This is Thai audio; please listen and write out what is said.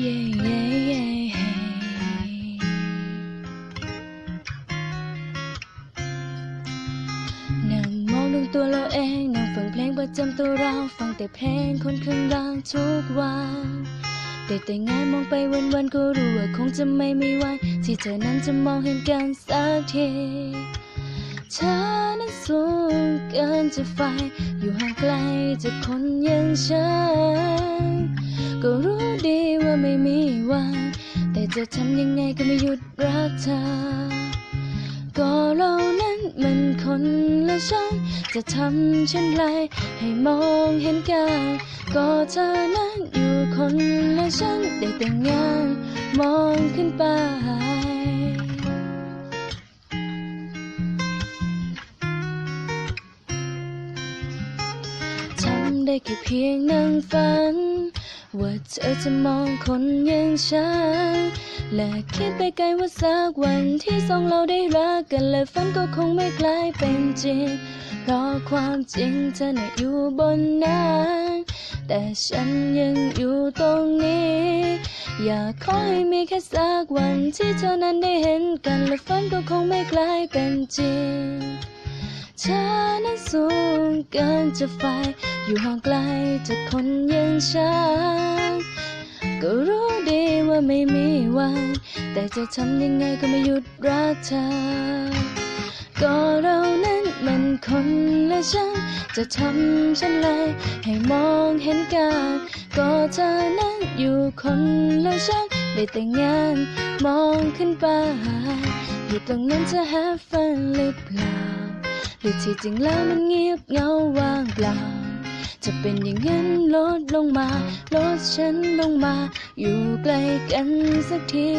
นั่งมองดูตัวเราเองนั่งฟังเพลงประจำตัวเรา ฟังแต่เพลงคนข้างล่างทุกวันได้แต่งานมองไปวันๆก็รู้ว่าคงจะไม่มีวันที่เธอนั้นจะมองเห็นกันสักทีเธอนั้นสูงเกินจะไฟ อยู่ห่างไกลจากคนอย่างฉัน ก็รู้ ดีว่าไม่มีวัน แต่จะทำยังไงก็ไม่หยุดรักเธอ ก็เรานั้นมันคนละฉันจะทำเช่นไรให้มองเห็นกัน ก็เธอนั้นอยู่คนละฉันได้แต่งงานมองขึ้นไปำได้แค่เพียงนั่งฝัน ว่าเธอจะมองคนอย่างฉัน และคิดไปไกลว่าสักวันที่สองเราได้รักกันและฝันก็คงไม่กลายเป็นจริง เพราะความจริงเธอน่ะอยู่บนนั้นแต่ฉันยังอยู่ตรงนี้ อยากขอให้มีแค่สักวันที่เธอนั้นได้เห็นกันและฝันก็คงไม่กลายเป็นจริงเธอนั้นสูง เกินจะไฟ อยู่ห่างไกลจากคนอย่างฉันก็รู้ดีว่าไม่มีวัน แต่จะทำยังไงก็ไม่หยุดรักเธอ ก็เรานั้นมันคนละฉัน จะทำฉันเลยให้มองเห็นกัน ก็เธอนั้นอยู่คนละฉันได้แต่งานมองขึ้นไปอยู่ตรงนั้นจะ have fun หรือเปล่า หรือที่จริงแล้วมันเงียบเงาว่างเปล่า จะเป็นอย่างนั้นลดลงมา ลดฉันลงมา อยู่ใกล้กันสักที